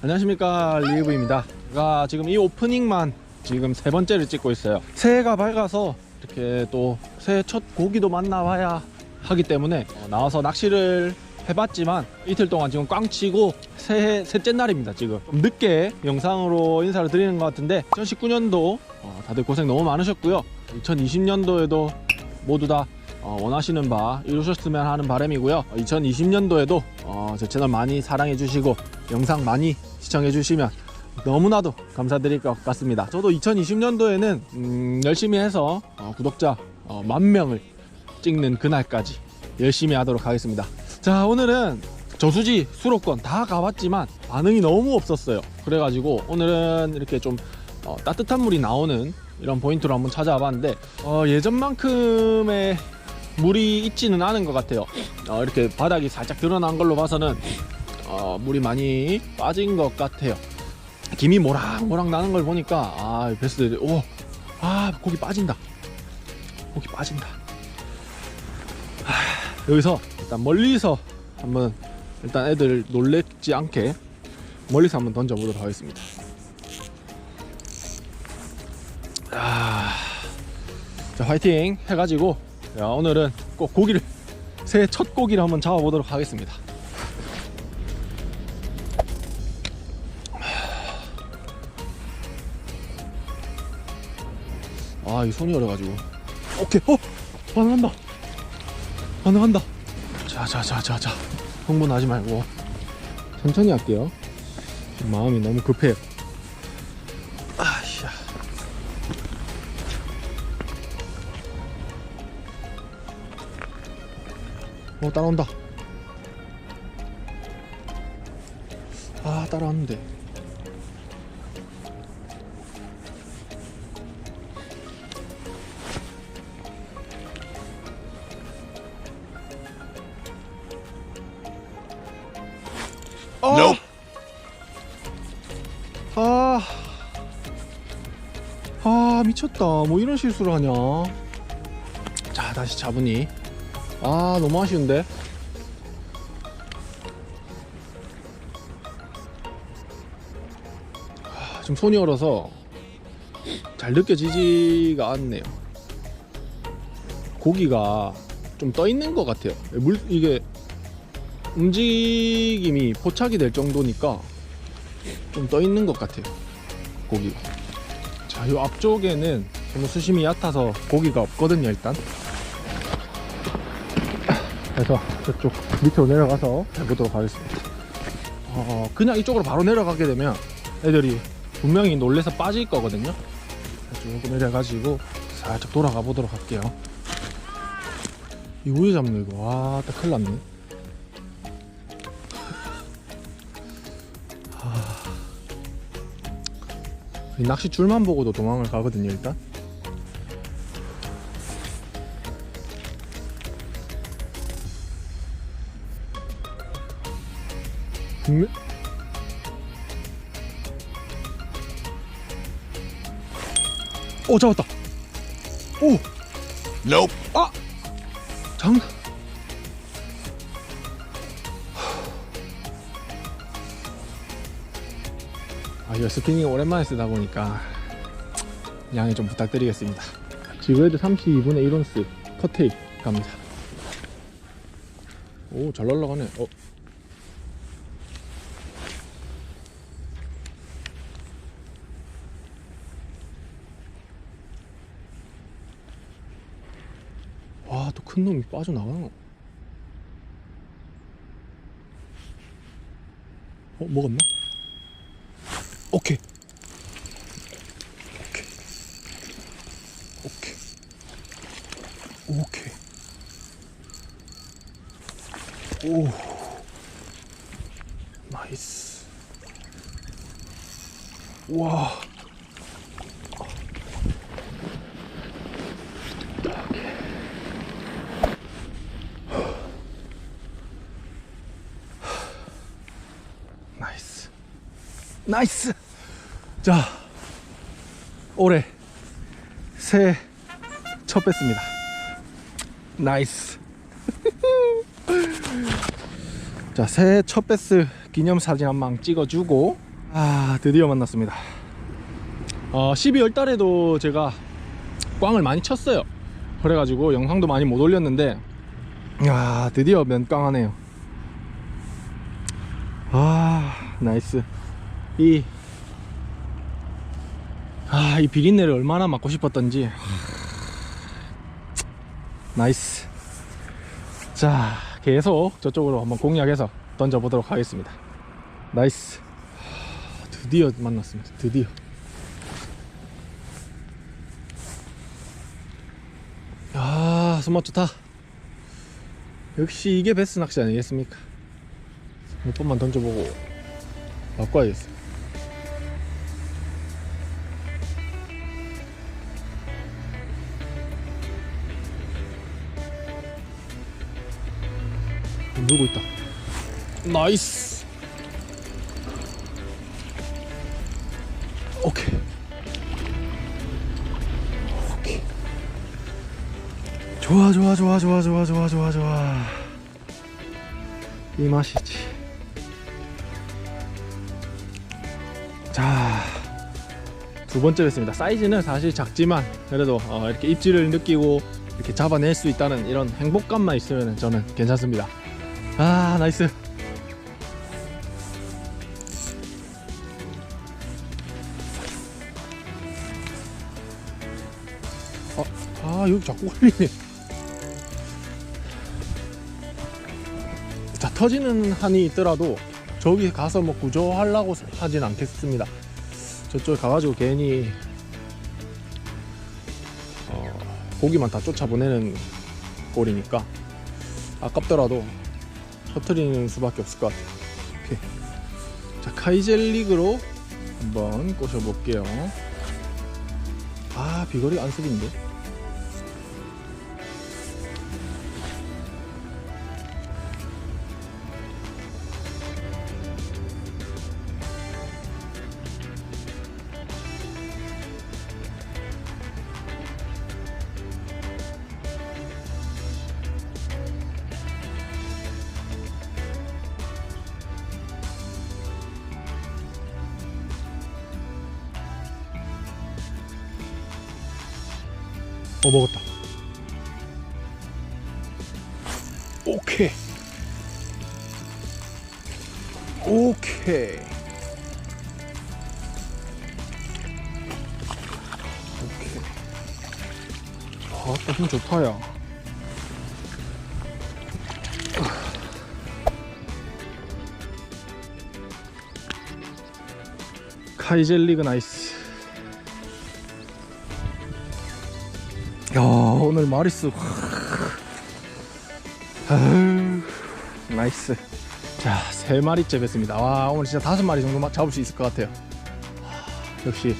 안녕하십니까 리브입니다. 제가 지금 이 오프닝만 지금 세 번째를 찍고 있어요. 새해가 밝아서 이렇게 또 새해 첫 고기도 만나봐야 하기 때문에 어, 나와서 낚시를 해봤지만 이틀 동안 지금 꽝 치고 새해 셋째 날입니다 지금 좀 늦게 영상으로 인사를 드리는 것 같은데 2019년도 어, 다들 고생 너무 많으셨고요 2020년도에도 모두 다 어, 원하시는 바 이루셨으면 하는 바람이고요 2020년도에도 어, 제 채널 많이 사랑해 주시고 영상 많이 시청해 주시면 너무나도 감사드릴 것 같습니다 저도 2020년도에는 음, 열심히 해서 어, 구독자 어, 만 명을 찍는 그날까지 열심히 하도록 하겠습니다. 자, 오늘은 저수지, 수로권 다 가봤지만 반응이 너무 없었어요. 그래가지고 오늘은 이렇게 좀 어, 따뜻한 물이 나오는 이런 포인트로 한번 찾아와 봤는데 어, 예전만큼의 물이 있지는 않은 것 같아요. 어, 이렇게 바닥이 살짝 드러난 걸로 봐서는 어, 물이 많이 빠진 것 같아요. 김이 모락모락 나는 걸 보니까 아, 베스들이 오, 아, 고기 빠진다. 고기 빠진다. 여기서 일단 멀리서 한번 일단 애들 놀랬지 않게 멀리서 한번 던져보도록 하겠습니다. 아, 자 화이팅 해가지고 자, 오늘은 꼭 고기를 새해 첫 고기를 한번 잡아보도록 하겠습니다. 아, 이 손이 얼어가지고. 오케이, 어, 반응한다. 가능한다. 자, 자, 자, 자, 자. 흥분하지 말고 천천히 할게요. 마음이 너무 급해요. 아이야. 어, 따라온다. 아, 따라왔는데. 어! Nope. 아, 아 미쳤다. 뭐 이런 실수를 하냐? 자 다시 잡으니. 아 너무 아쉬운데. 아, 지금 손이 얼어서 잘 느껴지지가 않네요. 고기가 좀 떠 있는 것 같아요. 물 이게 움직임이 포착이 될 정도니까 좀 떠 있는 것 같아요 고기가. 자이 앞쪽에는 너무 수심이 얕아서 고기가 없거든요 일단. 그래서 저쪽 밑으로 내려가서 해보도록 하겠습니다. 어, 그냥 이쪽으로 바로 내려가게 되면 애들이 분명히 놀래서 빠질 거거든요. 조금 내려가지고 살짝 돌아가 보도록 할게요. 이 위에 잡는 거. 와딱 큰일 났네 이 낚시 줄만 보고도 도망을 가거든요 일단 분명 오 잡았다 오 Nope. 아! 장 이거 스피닝 오랜만에 쓰다 보니까 양해 좀 부탁드리겠습니다 지그헤드 32분의 1온스 컷테이 갑니다 오 잘 날라가네 어 와, 또 큰 놈이 빠져나가노. 어, 먹었나? 오케이. 오케이. 오케이. 오케이. 오. 나이스. 와. 나이스. 나이스. 자, 올해 새해 첫 뺐습니다. 나이스. 자, 새해 첫 뱃스 기념 사진 한 방 찍어주고 아 드디어 만났습니다 어, 12월 달에도 제가 꽝을 많이 쳤어요 그래가지고 영상도 많이 못 올렸는데 야 드디어 면꽝하네요 아 나이스 이 아, 이 비린내를 얼마나 맡고 싶었던지. 하, 나이스. 자, 계속 저쪽으로 한번 공략해서 던져보도록 하겠습니다. 나이스. 하, 드디어 만났습니다. 드디어. 아, 손맛 좋다. 역시 이게 베스트 낚시 아니겠습니까? 몇 번만 던져보고 바꿔야겠어. 물고 있다. 나이스. 오케이. 오케이. 좋아 좋아 좋아 좋아 좋아 좋아 좋아 좋아. 이 맛이지. 자. 두 번째 였습니다 사이즈는 사실 작지만 그래도 어, 이렇게 입질을 느끼고 이렇게 잡아낼 수 있다는 이런 행복감만 있으면 저는 괜찮습니다. 아 나이스. 아, 아 여기 자꾸 걸리네. 자 터지는 한이 있더라도 저기 가서 뭐 구조하려고 하진 않겠습니다. 저쪽에 가가지고 괜히 어, 고기만 다 쫓아보내는 꼴이니까 아깝더라도 터트리는 수밖에 없을 것 같아요. 오케이. 자, 카이젤릭으로 한번 꼬셔볼게요. 아, 비거리 안습인데? 어, 먹었다. 오케이. 오케이. 오케이. 아따, 힘 좋다, 야. 카이젤리그 나이스. 오늘 마리스 아유, 나이스. 자 세 마리째 뵀습니다. 와 오늘 진짜 다섯 마리 정도 마- 잡을 수 있을 것 같아요. 하, 역시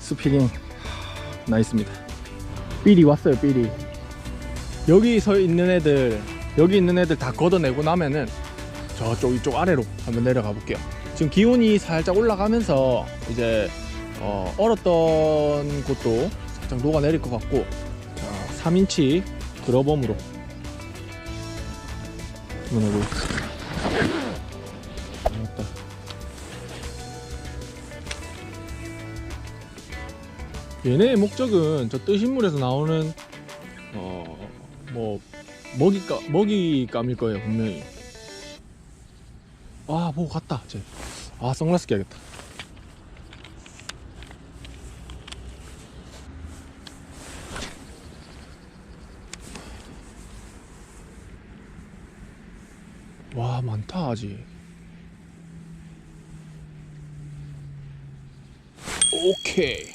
스피닝 하, 나이스입니다. 삘이 왔어요 삘이. 여기 서 있는 애들 여기 있는 애들 다 걷어내고 나면은 저쪽 이쪽 아래로 한번 내려가 볼게요. 지금 기온이 살짝 올라가면서 이제 어, 얼었던 곳도 살짝 녹아내릴 것 같고 자, 3인치 드러범으로. 해보겠습니다 나왔다. 얘네의 목적은 저 뜨신 물에서 나오는 어 뭐 먹이가 먹이감일 거예요 분명히. 아 보고 갔다 쟤 아 선글라스 껴야겠다 와 많다 아직. 오케이.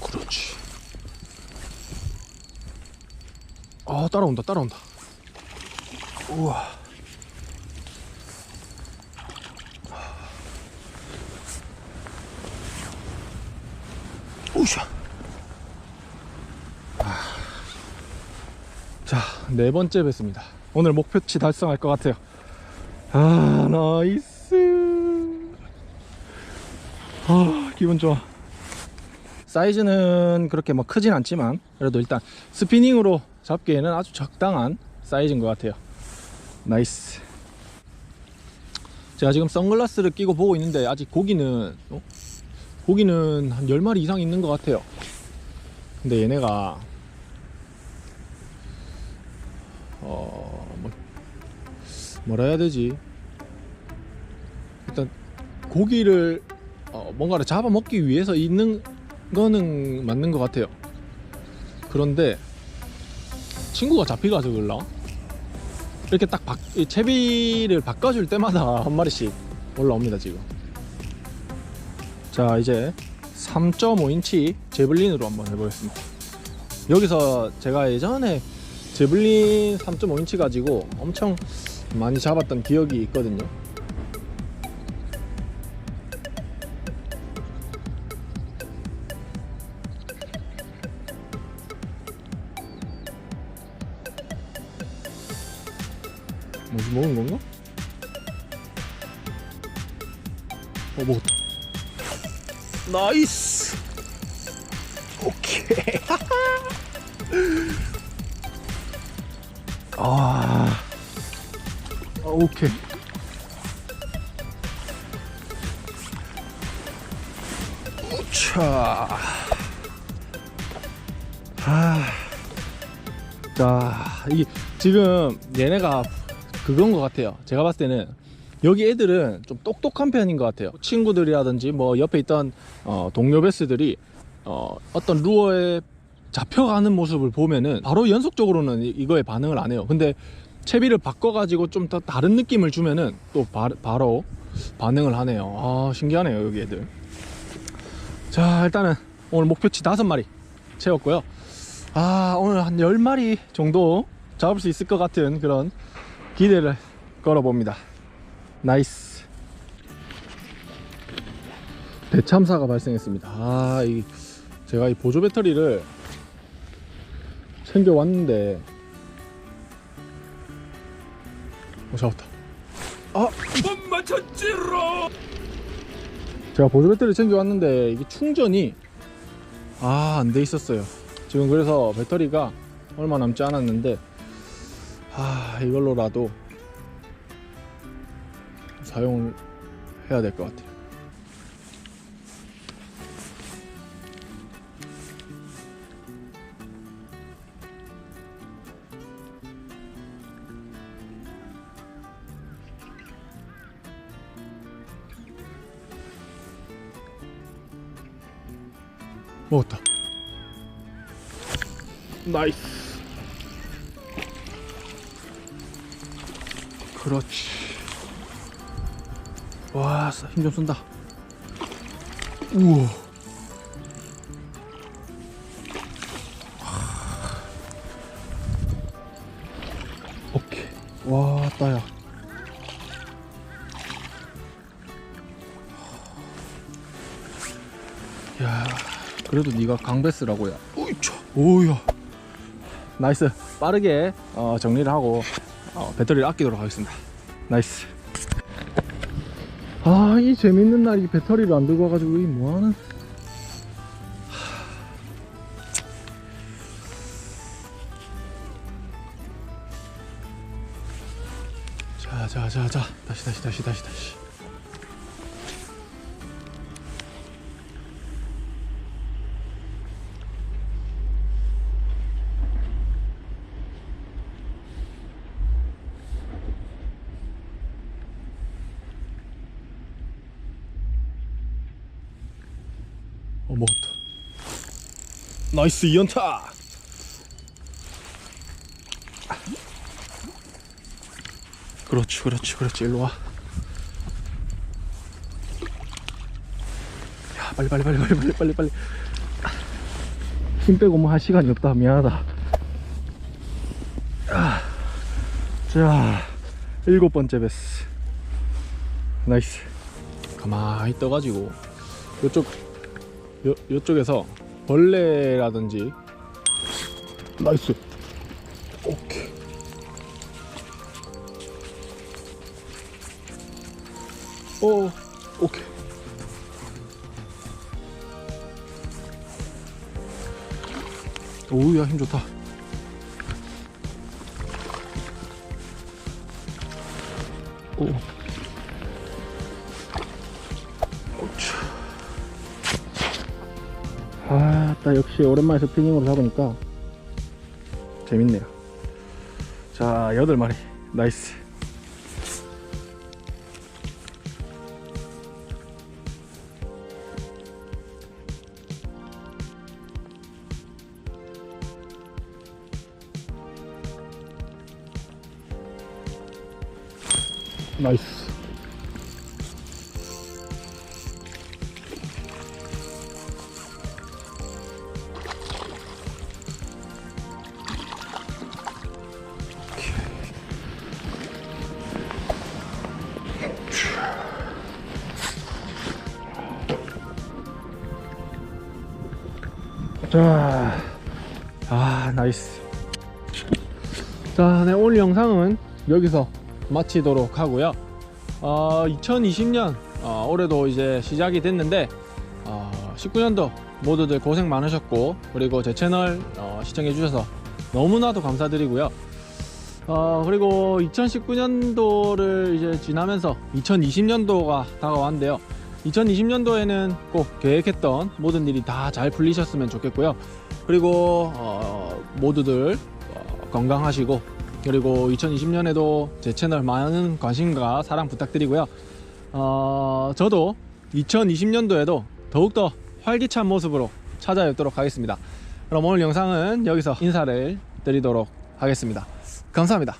그렇지. 아 따라온다 따라온다. 우와. 우샤 자, 네 번째 뵀습니다. 오늘 목표치 달성할 것 같아요. 아, 나이스. 아, 기분 좋아. 사이즈는 그렇게 뭐 크진 않지만, 그래도 일단 스피닝으로 잡기에는 아주 적당한 사이즈인 것 같아요. 나이스. 제가 지금 선글라스를 끼고 보고 있는데 아직 고기는 어? 고기는 한 10마리 이상 있는 것 같아요 근데 얘네가 어 뭐, 뭐라 해야 되지? 일단 고기를 어, 뭔가를 잡아먹기 위해서 있는 거는 맞는 것 같아요. 그런데 친구가 잡히가서 그럴라 이렇게 딱 바, 이 채비를 바꿔줄 때마다 한 마리씩 올라옵니다 지금. 자 이제 3.5인치 제블린으로 한번 해보겠습니다. 여기서 제가 예전에 제블린 3.5인치 가지고 엄청 많이 잡았던 기억이 있거든요. 뭐지 먹은 건가? 어 먹었다. 나이스! 오케이 아, 아 오케이 우차 아, 자, 이 지금 얘네가 그건 것 같아요. 제가 봤을 때는 여기 애들은 좀 똑똑한 편인 것 같아요. 친구들이라든지 뭐 옆에 있던 어, 동료 베스들이 어, 어떤 루어에 잡혀가는 모습을 보면은 바로 연속적으로는 이- 이거에 반응을 안 해요. 근데 채비를 바꿔가지고 좀 더 다른 느낌을 주면은 또 바, 바로 반응을 하네요. 아 신기하네요 여기 애들. 자 일단은 오늘 목표치 다섯 마리 채웠고요. 아 오늘 한 10마리 정도 잡을 수 있을 것 같은 그런 기대를 걸어봅니다 나이스 대참사가 발생했습니다 아 이 제가 이 보조 배터리를 챙겨 왔는데. 어 잡았다. 아! 못 맞췄지로 제가 보조 배터리 챙겨 왔는데 이게 충전이 아 안 돼 있었어요. 지금 그래서 배터리가 얼마 남지 않았는데 아 이걸로라도 사용을 해야 될 것 같아요 나이스. 그렇지. 와 힘 좀 쓴다. 우와. 오케이. 와 따야. 야 그래도 네가 강베스라고야 우이차. 오야 나이스. 빠르게 어, 정리를 하고 어, 배터리를 아끼도록 하겠습니다. 나이스. 아 이 재밌는 날 이 배터리를 안 들고 와가지고 이 뭐하는? 자자자자. 다시 다시 다시 다시 다시 먹었다 나이스 2연타. 그렇지 그렇지 그렇지. 일로 와. 야, 빨리 빨리 빨리 빨리 빨리 빨리 빨리. 힘 빼고 뭐 할 시간이 없다. 미안하다. 아, 자 일곱 번째 베스. 나이스. 가만히 떠가지고. 이쪽 요, 요쪽에서 벌레라든지. 나이스. 오케이. 오 오케이. 오우야 힘 좋다. 오 나 역시 오랜만에 스피닝으로 잡으니까 재밌네요. 자, 여덟 마리. 나이스. 나이스. 자, 아, 나이스. 자, 네, 오늘 영상은 여기서 마치도록 하고요. 어, 2020년, 어, 올해도 이제 시작이 됐는데, 어, 19년도 모두들 고생 많으셨고, 그리고 제 채널 어, 시청해 주셔서 너무나도 감사드리고요. 어, 그리고 2019년도를 이제 지나면서 2020년도가 다가왔는데요. 2020년도에는 꼭 계획했던 모든 일이 다 잘 풀리셨으면 좋겠고요. 그리고 어, 모두들 어, 건강하시고 그리고 2020년에도 제 채널 많은 관심과 사랑 부탁드리고요. 어, 저도 2020년도에도 더욱더 활기찬 모습으로 찾아뵙도록 하겠습니다. 그럼 오늘 영상은 여기서 인사를 드리도록 하겠습니다. 감사합니다.